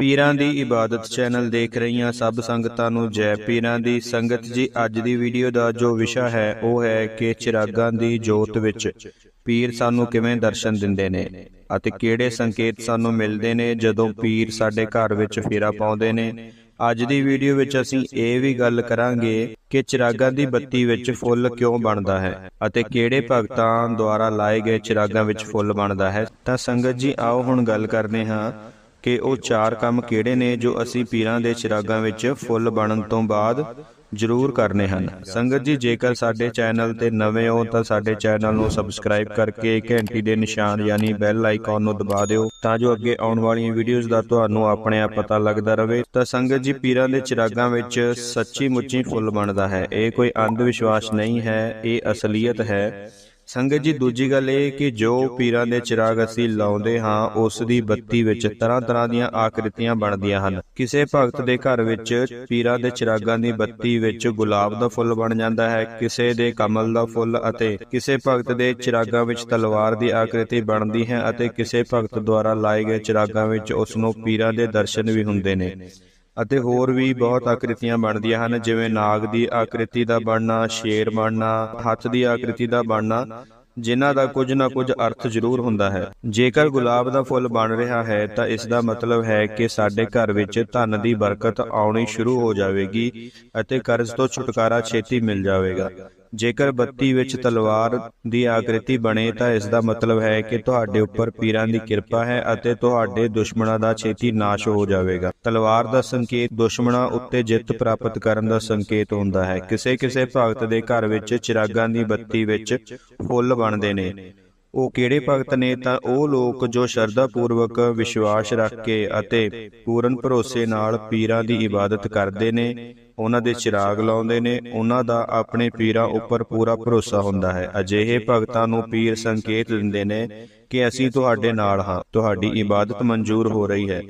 ਪੀਰਾਂ ਦੀ ਇਬਾਦਤ ਚੈਨਲ ਦੇਖ ਰਹੀਆਂ ਸਭ ਸੰਗਤਾਂ ਨੂੰ ਜੈ ਪੀਰਾਂ ਦੀ ਸੰਗਤ ਜੀ, ਅੱਜ ਦੀ ਵੀਡੀਓ ਦਾ ਜੋ ਵਿਸ਼ਾ ਹੈ, ਉਹ ਹੈ ਕਿ ਚਿਰਾਗਾਂ ਦੀ ਜੋਤ ਵਿੱਚ ਪੀਰ ਸਾਨੂੰ ਕਿਵੇਂ ਦਰਸ਼ਨ ਦਿੰਦੇ ਨੇ ਅਤੇ ਕਿਹੜੇ ਸੰਕੇਤ ਸਾਨੂੰ ਮਿਲਦੇ ਨੇ ਜਦੋਂ ਪੀਰ ਸਾਡੇ ਘਰ ਵਿੱਚ ਫੇਰਾ ਪਾਉਂਦੇ ਨੇ। ਅੱਜ ਦੀ ਵੀਡੀਓ ਵਿੱਚ ਅਸੀਂ ਇਹ ਵੀ ਗੱਲ ਕਰਾਂਗੇ ਕਿ ਚਿਰਾਗਾਂ ਦੀ ਬੱਤੀ ਵਿੱਚ ਫੁੱਲ ਕਿਉਂ ਬਣਦਾ ਹੈ ਅਤੇ ਕਿਹੜੇ ਭਗਤਾਂ ਦੁਆਰਾ ਲਾਏ ਗਏ ਚਿਰਾਗਾਂ ਵਿੱਚ ਫੁੱਲ ਬਣਦਾ ਹੈ। ਤਾਂ ਸੰਗਤ ਜੀ, ਆਓ ਹੁਣ ਗੱਲ ਕਰਦੇ ਹਾਂ। ਕਿ ਉਹ ਚਾਰ ਕੰਮ ਕਿਹੜੇ ਨੇ ਜੋ ਅਸੀਂ ਪੀਰਾਂ ਦੇ ਚਿਰਾਗਾਂ ਵਿੱਚ ਫੁੱਲ ਬਣਨ ਤੋਂ ਬਾਅਦ ਜ਼ਰੂਰ ਕਰਨੇ ਹਨ। ਸੰਗਤ ਜੀ ਜੇਕਰ ਸਾਡੇ ਚੈਨਲ ਤੇ ਨਵੇਂ ਹੋ ਤਾਂ ਸਾਡੇ ਚੈਨਲ ਨੂੰ ਸਬਸਕ੍ਰਾਈਬ ਕਰਕੇ ਘੰਟੀ ਦੇ ਨਿਸ਼ਾਨ ਯਾਨੀ ਬੈਲ ਆਈਕਨ ਨੂੰ ਦਬਾ ਦਿਓ ਤਾਂ ਜੋ ਅੱਗੇ ਆਉਣ ਵਾਲੀਆਂ ਵੀਡੀਓਜ਼ ਦਾ ਤੁਹਾਨੂੰ ਆਪਣੇ ਆਪ ਪਤਾ ਲੱਗਦਾ ਰਹੇ ਤਾਂ ਸੰਗਤ ਜੀ ਪੀਰਾਂ ਦੇ ਚਿਰਾਗਾਂ ਵਿੱਚ ਸੱਚੀ ਮੁੱਚੀ ਫੁੱਲ ਬਣਦਾ ਹੈ। ਇਹ ਕੋਈ ਅੰਧ ਵਿਸ਼ਵਾਸ ਨਹੀਂ ਹੈ। ਇਹ ਅਸਲੀਅਤ ਹੈ। ਸੰਗਤ ਜੀ ਦੂਜੀ ਗੱਲ ਇਹ ਕਿ ਜੋ ਪੀਰਾਂ ਦੇ ਚਿਰਾਗ ਅਸੀਂ ਲਾਉਂਦੇ ਹਾਂ ਉਸ ਦੀ ਬੱਤੀ ਵਿੱਚ ਤਰ੍ਹਾਂ ਤਰ੍ਹਾਂ ਦੀਆਂ ਆਕ੍ਰਿਤੀਆਂ ਬਣਦੀਆਂ ਹਨ। ਕਿਸੇ ਭਗਤ ਦੇ ਘਰ ਵਿੱਚ ਪੀਰਾਂ ਦੇ ਚਿਰਾਗਾਂ ਦੀ ਬੱਤੀ ਵਿੱਚ ਗੁਲਾਬ ਦਾ ਫੁੱਲ ਬਣ ਜਾਂਦਾ ਹੈ ਕਿਸੇ ਦੇ ਕਮਲ ਦਾ ਫੁੱਲ ਅਤੇ ਕਿਸੇ ਭਗਤ ਦੇ ਚਿਰਾਗਾਂ ਵਿੱਚ ਤਲਵਾਰ ਦੀ ਆਕ੍ਰਿਤੀ ਬਣਦੀ ਹੈ ਅਤੇ ਕਿਸੇ ਭਗਤ ਦੁਆਰਾ ਲਾਏ ਗਏ ਚਿਰਾਗਾਂ ਵਿੱਚ ਉਸ ਨੂੰ ਪੀਰਾਂ ਦੇ ਦਰਸ਼ਨ ਵੀ ਹੁੰਦੇ ਨੇ। ਅਤੇ ਹੋਰ ਵੀ ਬਹੁਤ ਆਕ੍ਰਿਤੀਆਂ ਬਣਦੀਆਂ ਹਨ ਜਿਵੇਂ ਨਾਗ ਦੀ ਆਕ੍ਰਿਤੀ ਦਾ ਬਣਨਾ ਸ਼ੇਰ ਬਣਨਾ ਹੱਥ ਦੀ ਆਕ੍ਰਿਤੀ ਦਾ ਬਣਨਾ ਜਿਨ੍ਹਾਂ ਦਾ ਕੁਝ ਨਾ ਕੁਝ ਅਰਥ ਜ਼ਰੂਰ ਹੁੰਦਾ ਹੈ। ਜੇਕਰ ਗੁਲਾਬ ਦਾ ਫੁੱਲ ਬਣ ਰਿਹਾ ਹੈ ਤਾਂ ਇਸ ਦਾ ਮਤਲਬ ਹੈ ਕਿ ਸਾਡੇ ਘਰ ਵਿੱਚ ਧਨ ਦੀ ਬਰਕਤ ਆਉਣੀ ਸ਼ੁਰੂ ਹੋ ਜਾਵੇਗੀ ਅਤੇ ਕਰਜ਼ ਤੋਂ ਛੁਟਕਾਰਾ ਛੇਤੀ ਮਿਲ ਜਾਵੇਗਾ। ਜੇਕਰ ਬੱਤੀ ਵਿੱਚ ਤਲਵਾਰ ਦੀ ਆਕ੍ਰਿਤੀ ਬਣੇ ਤਾਂ ਇਸ ਦਾ ਮਤਲਬ ਹੈ ਕਿ ਤੁਹਾਡੇ ਉੱਪਰ ਪੀਰਾਂ ਦੀ ਕਿਰਪਾ ਹੈ ਅਤੇ ਤੁਹਾਡੇ ਦੁਸ਼ਮਣਾਂ ਦਾ ਛੇਤੀ ਨਾਸ਼ ਹੋ ਜਾਵੇਗਾ। ਤਲਵਾਰ ਦਾ ਸੰਕੇਤ ਦੁਸ਼ਮਣਾਂ ਉੱਤੇ ਜਿੱਤ ਪ੍ਰਾਪਤ ਕਰਨ ਦਾ ਸੰਕੇਤ ਹੁੰਦਾ ਹੈ। ਕਿਸੇ ਕਿਸੇ ਭਗਤ ਦੇ ਘਰ ਵਿੱਚ ਚਿਰਾਗਾਂ ਦੀ ਬੱਤੀ ਵਿੱਚ ਫੁੱਲ ਬਣਦੇ ਨੇ। ਉਹ ਕਿਹੜੇ ਭਗਤ ਨੇ ਤਾਂ ਉਹ ਲੋਕ ਜੋ ਸ਼ਰਧਾ ਪੂਰਵਕ ਵਿਸ਼ਵਾਸ ਰੱਖ ਕੇ ਅਤੇ ਪੂਰਨ ਭਰੋਸੇ ਨਾਲ ਪੀਰਾਂ ਦੀ ਇਬਾਦਤ ਕਰਦੇ ਨੇ ਉਹਨਾਂ ਦੇ ਚਿਰਾਗ ਲਾਉਂਦੇ ਨੇ, ਉਹਨਾਂ ਦਾ ਆਪਣੇ ਪੀਰਾਂ ਉੱਪਰ ਪੂਰਾ ਭਰੋਸਾ ਹੁੰਦਾ ਹੈ। ਅਜਿਹੇ ਭਗਤਾਂ ਨੂੰ ਪੀਰ ਸੰਕੇਤ ਦਿੰਦੇ ਨੇ ਕਿ ਅਸੀਂ ਤੁਹਾਡੇ ਨਾਲ ਹਾਂ, ਤੁਹਾਡੀ ਇਬਾਦਤ ਮਨਜ਼ੂਰ ਹੋ ਰਹੀ ਹੈ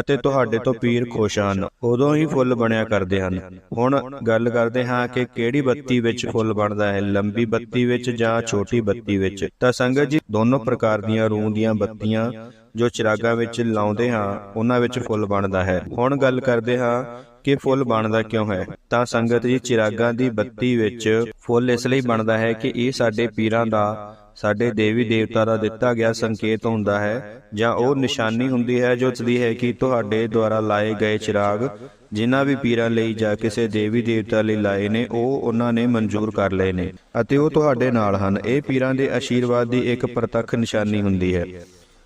ਅਤੇ ਤੁਹਾਡੇ ਤੋਂ ਪੀਰ ਖੁਸ਼ ਹਨ। ਉਦੋਂ ਹੀ ਫੁੱਲ ਬਣਿਆ ਕਰਦੇ ਹਨ। ਹੁਣ ਗੱਲ ਕਰਦੇ ਹਾਂ ਕਿ ਕਿਹੜੀ ਬੱਤੀ ਵਿੱਚ ਫੁੱਲ ਬਣਦਾ ਹੈ, ਲੰਬੀ ਬੱਤੀ ਵਿੱਚ ਜਾਂ ਛੋਟੀ ਬੱਤੀ ਵਿੱਚ? ਤਾਂ ਸੰਗਤ ਜੀ, ਦੋਨੋਂ ਪ੍ਰਕਾਰ ਦੀਆਂ ਰੂਹ ਦੀਆਂ ਬੱਤੀਆਂ ਜੋ ਚਿਰਾਗਾਂ ਵਿੱਚ ਲਾਉਂਦੇ ਹਾਂ, ਉਹਨਾਂ ਵਿੱਚ ਫੁੱਲ ਬਣਦਾ ਹੈ। ਹੁਣ ਗੱਲ ਕਰਦੇ ਹਾਂ ਕਿ ਫੁੱਲ ਬਣਦਾ ਕਿਉਂ ਹੈ? ਤਾਂ ਸੰਗਤ ਜੀ ਚਿਰਾਗਾਂ ਦੀ ਬੱਤੀ ਵਿੱਚ ਫੁੱਲ ਇਸ ਲਈ ਬਣਦਾ ਹੈ ਕਿ ਇਹ ਸਾਡੇ ਪੀਰਾਂ ਦਾ, ਸਾਡੇ ਦੇਵੀ ਦੇਵਤਾ ਦਾ ਦਿੱਤਾ ਗਿਆ ਸੰਕੇਤ ਹੁੰਦਾ ਹੈ ਜਾਂ ਉਹ ਨਿਸ਼ਾਨੀ ਹੁੰਦੀ ਹੈ ਜੋ ਦੱਸਦੀ ਹੈ ਕਿ ਤੁਹਾਡੇ ਦੁਆਰਾ ਲਾਏ ਗਏ ਚਿਰਾਗ, ਜਿਨ੍ਹਾਂ ਵੀ ਪੀਰਾਂ ਲਈ ਜਾਂ ਕਿਸੇ ਦੇਵੀ ਦੇਵਤਾ ਲਈ ਲਾਏ ਨੇ, ਉਹ ਉਹਨਾਂ ਨੇ ਮਨਜ਼ੂਰ ਕਰ ਲਏ ਨੇ ਅਤੇ ਉਹ ਤੁਹਾਡੇ ਨਾਲ ਹਨ। ਇਹ ਪੀਰਾਂ ਦੇ ਆਸ਼ੀਰਵਾਦ ਦੀ ਇੱਕ ਪ੍ਰਤੱਖ ਨਿਸ਼ਾਨੀ ਹੁੰਦੀ ਹੈ।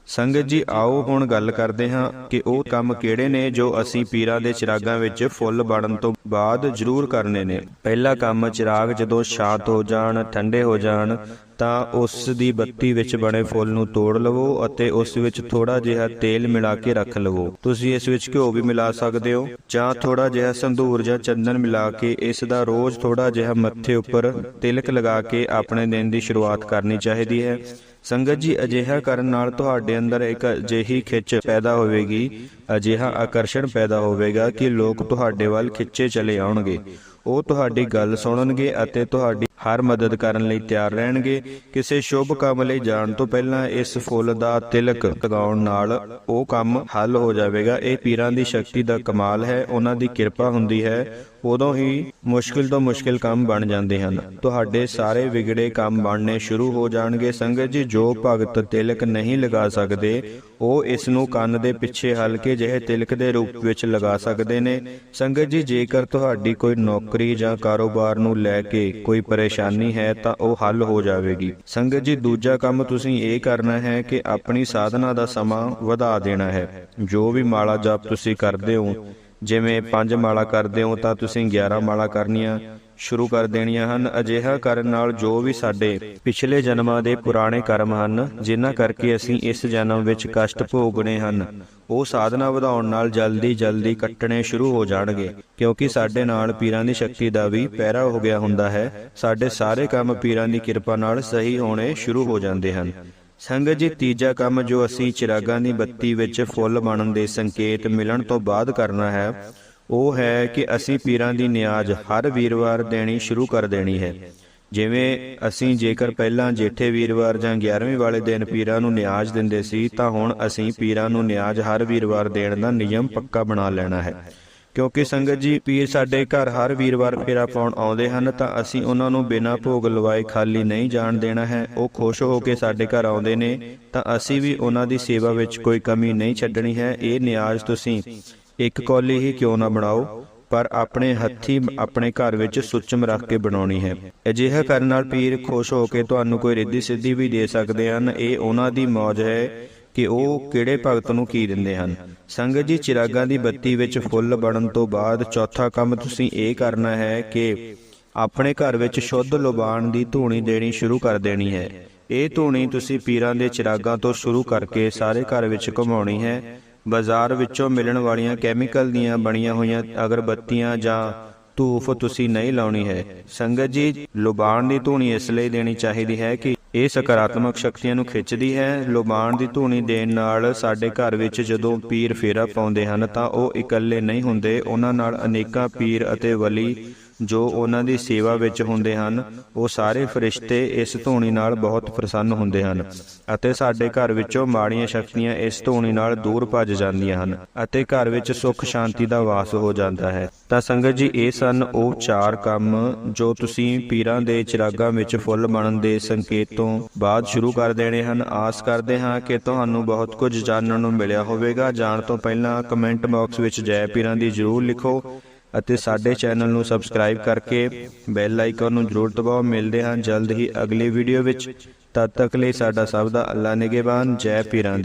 ਸੰਗਤ ਜੀ, ਆਓ ਹੁਣ ਗੱਲ ਕਰਦੇ ਹਾਂ ਕਿ ਉਹ ਕੰਮ ਕਿਹੜੇ ਨੇ ਜੋ ਅਸੀਂ ਪੀਰਾਂ ਦੇ ਚਿਰਾਗਾਂ ਵਿੱਚ ਫੁੱਲ ਬਣਨ ਤੋਂ ਬਾਅਦ ਜ਼ਰੂਰ ਕਰਨੇ ਨੇ। ਪਹਿਲਾ ਕੰਮ ਚਿਰਾਗ ਜਦੋਂ ਸ਼ਾਂਤ ਹੋ ਜਾਣ, ਠੰਡੇ ਹੋ ਜਾਣ ਤਾਂ ਉਸ ਦੀ ਬੱਤੀ ਵਿੱਚ ਬਣੇ ਫੁੱਲ ਨੂੰ ਤੋੜ ਲਵੋ ਅਤੇ ਉਸ ਵਿੱਚ ਥੋੜਾ ਜਿਹਾ ਤੇਲ ਮਿਲਾ ਕੇ ਰੱਖ ਲਵੋ। ਤੁਸੀਂ ਇਸ ਵਿੱਚ ਘਿਓ ਵੀ ਮਿਲਾ ਸਕਦੇ ਹੋ, ਜਾਂ ਥੋੜਾ ਜਿਹਾ ਸੰਧੂਰ ਜਾਂ ਚੰਦਨ ਮਿਲਾ ਕੇ ਇਸ ਦਾ ਰੋਜ਼ ਥੋੜਾ ਜਿਹਾ ਮੱਥੇ ਉੱਪਰ ਤਿਲਕ ਲਗਾ ਕੇ ਆਪਣੇ ਦਿਨ ਦੀ ਸ਼ੁਰੂਆਤ ਕਰਨੀ ਚਾਹੀਦੀ ਹੈ। ਸੰਗਤ ਜੀ, ਅਜਿਹਾ ਕਰਨ ਨਾਲ ਤੁਹਾਡੇ ਅੰਦਰ ਇੱਕ ਅਜਿਹੀ ਖਿੱਚ ਪੈਦਾ ਹੋਵੇਗੀ, ਅਜਿਹਾ ਆਕਰਸ਼ਣ ਪੈਦਾ ਹੋਵੇਗਾ ਕਿ ਲੋਕ ਤੁਹਾਡੇ ਵੱਲ ਖਿੱਚੇ ਚਲੇ ਆਉਣਗੇ। ਉਹ ਤੁਹਾਡੀ ਗੱਲ ਸੁਣਨਗੇ ਅਤੇ ਤੁਹਾਡੀ ਹਰ ਮਦਦ ਕਰਨ ਲਈ ਤਿਆਰ ਰਹਿਣਗੇ। ਕਿਸੇ ਸ਼ੁਭ ਕੰਮ ਲਈ ਜਾਣ ਤੋਂ ਪਹਿਲਾਂ ਇਸ ਫੁੱਲ ਦਾ ਤਿਲਕ ਲਗਾਉਣ ਨਾਲ ਉਹ ਕੰਮ ਹੱਲ ਹੋ ਜਾਵੇਗਾ। ਇਹ ਪੀਰਾਂ ਦੀ ਸ਼ਕਤੀ ਦਾ ਕਮਾਲ ਹੈ। ਉਹਨਾਂ ਦੀ ਕਿਰਪਾ ਹੁੰਦੀ ਹੈ। ਉਦੋਂ ਹੀ ਮੁਸ਼ਕਿਲ ਤੋਂ ਮੁਸ਼ਕਿਲ ਕੰਮ ਬਣ ਜਾਂਦੇ ਹਨ। ਤੁਹਾਡੇ ਸਾਰੇ ਵਿਗੜੇ ਕੰਮ ਬਣਨੇ ਸ਼ੁਰੂ ਹੋ ਜਾਣਗੇ। ਸੰਗਤ ਜੀ, ਜੋ ਭਗਤ ਤਿਲਕ ਨਹੀਂ ਲਗਾ ਸਕਦੇ, ਉਹ ਇਸ ਨੂੰ ਕੰਨ ਦੇ ਪਿੱਛੇ ਹਲਕੇ ਜਿਹੇ ਤਿਲਕ ਦੇ ਰੂਪ ਵਿੱਚ ਲਗਾ ਸਕਦੇ ਨੇ। ਸੰਗਤ ਜੀ, ਜੇਕਰ ਤੁਹਾਡੀ ਕੋਈ ਨੌਕਰੀ ਜਾਂ ਕਾਰੋਬਾਰ ਨੂੰ ਲੈ ਕੇ ਕੋਈ ਪਰੇਸ਼ਾਨੀ ਹੈ, ਤਾਂ ਉਹ ਹੱਲ ਹੋ ਜਾਵੇਗੀ। ਸੰਗਤ ਜੀ, ਦੂਜਾ ਕੰਮ ਤੁਸੀਂ ਇਹ ਕਰਨਾ ਹੈ ਕਿ ਆਪਣੀ ਸਾਧਨਾ ਦਾ ਸਮਾਂ ਵਧਾ ਦੇਣਾ ਹੈ। ਜੋ ਵੀ ਮਾਲਾ ਜਪ ਤੁਸੀਂ ਕਰਦੇ ਹੋ ਜਿਵੇਂ ਪੰਜ ਮਾਲਾ ਕਰਦੇ ਹੋ ਤਾਂ ਤੁਸੀਂ 11 ਮਾਲਾ ਕਰਨੀਆਂ ਸ਼ੁਰੂ ਕਰ ਦੇਣੀਆਂ ਹਨ। ਅਜਿਹਾ ਕਰਨ ਨਾਲ ਜੋ ਵੀ ਸਾਡੇ ਪਿਛਲੇ ਜਨਮਾਂ ਦੇ ਪੁਰਾਣੇ ਕਰਮ ਹਨ, ਜਿਨ੍ਹਾਂ ਕਰਕੇ ਅਸੀਂ ਇਸ ਜਨਮ ਵਿੱਚ ਕਸ਼ਟ ਭੋਗਣੇ ਹਨ, ਉਹ ਸਾਧਨਾ ਵਧਾਉਣ ਨਾਲ ਜਲਦੀ ਜਲਦੀ ਕੱਟਣੇ ਸ਼ੁਰੂ ਹੋ ਜਾਣਗੇ। ਕਿਉਂਕਿ ਸਾਡੇ ਨਾਲ ਪੀਰਾਂ ਦੀ ਸ਼ਕਤੀ ਦਾ ਵੀ ਪਹਿਰਾ ਹੋ ਗਿਆ ਹੁੰਦਾ ਹੈ। ਸਾਡੇ ਸਾਰੇ ਕੰਮ ਪੀਰਾਂ ਦੀ ਕਿਰਪਾ ਨਾਲ ਸਹੀ ਹੋਣੇ ਸ਼ੁਰੂ ਹੋ ਜਾਂਦੇ ਹਨ। ਸੰਗਤ ਜੀ, ਤੀਜਾ ਕੰਮ ਜੋ ਅਸੀਂ ਚਿਰਾਗਾਂ ਦੀ ਬੱਤੀ ਵਿੱਚ ਫੁੱਲ ਬਣਨ ਦੇ ਸੰਕੇਤ ਮਿਲਣ ਤੋਂ ਬਾਅਦ ਕਰਨਾ ਹੈ, ਉਹ ਹੈ ਕਿ ਅਸੀਂ ਪੀਰਾਂ ਦੀ ਨਿਆਜ਼ ਹਰ ਵੀਰਵਾਰ ਦੇਣੀ ਸ਼ੁਰੂ ਕਰ ਦੇਣੀ ਹੈ। ਜਿਵੇਂ ਅਸੀਂ ਜੇਕਰ ਪਹਿਲਾਂ ਜੇਠੇ ਵੀਰਵਾਰ ਜਾਂ 11ਵੀਂ ਵਾਲੇ ਦਿਨ ਪੀਰਾਂ ਨੂੰ ਨਿਆਜ਼ ਦਿੰਦੇ ਸੀ, ਤਾਂ ਹੁਣ ਅਸੀਂ ਪੀਰਾਂ ਨੂੰ ਨਿਆਜ਼ ਹਰ ਵੀਰਵਾਰ ਦੇਣ ਦਾ ਨਿਯਮ ਪੱਕਾ ਬਣਾ ਲੈਣਾ ਹੈ। ਕਿਉਂਕਿ ਸੰਗਤ ਜੀ, ਪੀਰ ਸਾਡੇ ਘਰ ਹਰ ਵੀਰਵਾਰ ਫੇਰਾ ਪਾਉਣ ਆਉਂਦੇ ਹਨ ਤਾਂ ਅਸੀਂ ਉਹਨਾਂ ਨੂੰ ਬਿਨਾਂ ਭੋਗ ਲਵਾਏ ਖਾਲੀ ਨਹੀਂ ਜਾਣ ਦੇਣਾ ਹੈ। ਉਹ ਖੁਸ਼ ਹੋ ਕੇ ਸਾਡੇ ਘਰ ਆਉਂਦੇ ਨੇ ਤਾਂ ਅਸੀਂ ਵੀ ਉਹਨਾਂ ਦੀ ਸੇਵਾ ਵਿੱਚ ਕੋਈ ਕਮੀ ਨਹੀਂ ਛੱਡਣੀ ਹੈ। ਇਹ ਨਿਆਜ਼ ਤੁਸੀਂ ਇੱਕ ਕੌਲੀ ਹੀ ਕਿਉਂ ਨਾ ਬਣਾਓ? ਪਰ ਆਪਣੇ ਹੱਥੀ ਆਪਣੇ ਘਰ ਵਿੱਚ ਸੁੱਚਮ ਰੱਖ ਕੇ ਬਣਾਉਣੀ ਹੈ। ਅਜਿਹਾ ਕਰਨ ਨਾਲ ਪੀਰ ਖੁਸ਼ ਹੋ ਕੇ ਤੁਹਾਨੂੰ ਕੋਈ ਰਿੱਧੀ ਸਿੱਧੀ ਵੀ ਦੇ ਸਕਦੇ ਹਨ। ਇਹ ਉਹਨਾਂ ਦੀ ਮੌਜ ਹੈ ਕਿ ਉਹ ਕਿਹੜੇ ਭਗਤ ਨੂੰ ਕੀ ਦਿੰਦੇ ਹਨ? ਸੰਗਤ ਜੀ, ਚਿਰਾਗਾਂ ਦੀ ਬੱਤੀ ਵਿੱਚ ਫੁੱਲ ਬਣਨ ਤੋਂ ਬਾਅਦ ਚੌਥਾ ਕੰਮ ਤੁਸੀਂ ਇਹ ਕਰਨਾ ਹੈ ਕਿ ਆਪਣੇ ਘਰ ਵਿੱਚ ਸ਼ੁੱਧ ਲੋਬਾਨ ਦੀ ਧੂਣੀ ਦੇਣੀ ਸ਼ੁਰੂ ਕਰ ਦੇਣੀ ਹੈ। ਇਹ ਧੂਣੀ ਤੁਸੀਂ ਪੀਰਾਂ ਦੇ ਚਿਰਾਗਾਂ ਤੋਂ ਸ਼ੁਰੂ ਕਰਕੇ ਸਾਰੇ ਘਰ ਵਿੱਚ ਘੁਮਾਉਣੀ ਹੈ। ਬਾਜ਼ਾਰ ਵਿੱਚੋਂ ਮਿਲਣ ਵਾਲੀਆਂ ਕੈਮੀਕਲ ਦੀਆਂ ਬਣੀਆਂ ਹੋਈਆਂ ਅਗਰਬੱਤੀਆਂ ਜਾਂ ਧੂਫ ਤੁਸੀਂ ਨਹੀਂ ਲਾਉਣੀ ਹੈ। ਸੰਗਤ ਜੀ ਲੋਬਾਨ ਦੀ ਧੂਣੀ ਇਸ ਲਈ ਦੇਣੀ ਚਾਹੀਦੀ ਹੈ ਕਿ ਇਹ ਸਕਾਰਾਤਮਕ ਸ਼ਕਤੀਆਂ ਨੂੰ ਖਿੱਚਦੀ ਹੈ ਲੋਬਾਨ ਦੀ ਧੂਣੀ ਦੇਣ ਨਾਲ ਸਾਡੇ ਘਰ ਵਿੱਚ ਜਦੋਂ ਪੀਰ ਫੇਰਾ ਪਾਉਂਦੇ ਹਨ ਤਾਂ ਉਹ ਇਕੱਲੇ ਨਹੀਂ ਹੁੰਦੇ, ਉਹਨਾਂ ਨਾਲ ਅਨੇਕਾਂ ਪੀਰ ਅਤੇ ਵਲੀ ਜੋ ਉਹਨਾਂ ਦੀ ਸੇਵਾ ਵਿੱਚ ਹੁੰਦੇ ਹਨ ਉਹ ਸਾਰੇ ਫਰਿਸ਼ਤੇ ਇਸ ਧੂਣੀ ਨਾਲ ਬਹੁਤ ਪ੍ਰਸੰਨ ਹੁੰਦੇ ਹਨ ਅਤੇ ਸਾਡੇ ਘਰ ਵਿੱਚੋਂ ਮਾੜੀਆਂ ਸ਼ਕਤੀਆਂ ਇਸ ਧੂਣੀ ਨਾਲ ਦੂਰ ਭੱਜ ਜਾਂਦੀਆਂ ਹਨ ਅਤੇ ਘਰ ਵਿੱਚ ਸੁੱਖ ਸ਼ਾਂਤੀ ਦਾ ਵਾਸ ਹੋ ਜਾਂਦਾ ਹੈ। ਤਾਂ ਸੰਗਤ ਜੀ ਇਹ ਸਨ ਉਹ ਚਾਰ ਕੰਮ ਜੋ ਤੁਸੀਂ ਪੀਰਾਂ ਦੇ ਚਿਰਾਗਾਂ ਵਿੱਚ ਫੁੱਲ ਬਣਨ ਦੇ ਸੰਕੇਤ ਤੋਂ ਬਾਅਦ ਸ਼ੁਰੂ ਕਰ ਦੇਣੇ ਹਨ। ਆਸ ਕਰਦੇ ਹਾਂ ਕਿ ਤੁਹਾਨੂੰ ਬਹੁਤ ਕੁਝ ਜਾਣਨ ਨੂੰ ਮਿਲਿਆ ਹੋਵੇਗਾ ਜਾਣ ਤੋਂ ਪਹਿਲਾਂ ਕਮੈਂਟ ਬਾਕਸ ਵਿੱਚ ਜੈ ਪੀਰਾਂ ਦੀ ਜਰੂਰ ਲਿਖੋ ਅਤੇ ਸਾਡੇ ਚੈਨਲ ਨੂੰ ਸਬਸਕ੍ਰਾਈਬ ਕਰਕੇ ਬੈਲ ਆਈਕਨ ਨੂੰ ਜ਼ਰੂਰ ਦਬਾਓ। ਮਿਲਦੇ ਹਾਂ ਜਲਦ ਹੀ ਅਗਲੀ ਵੀਡੀਓ ਵਿੱਚ। ਤਦ ਤੱਕ ਲਈ ਸਾਡਾ ਸਭ ਦਾ ਅੱਲਾ ਨਿਗਹਿਬਾਨ। ਜੈ ਪੀਰਾਂ ਦੀ।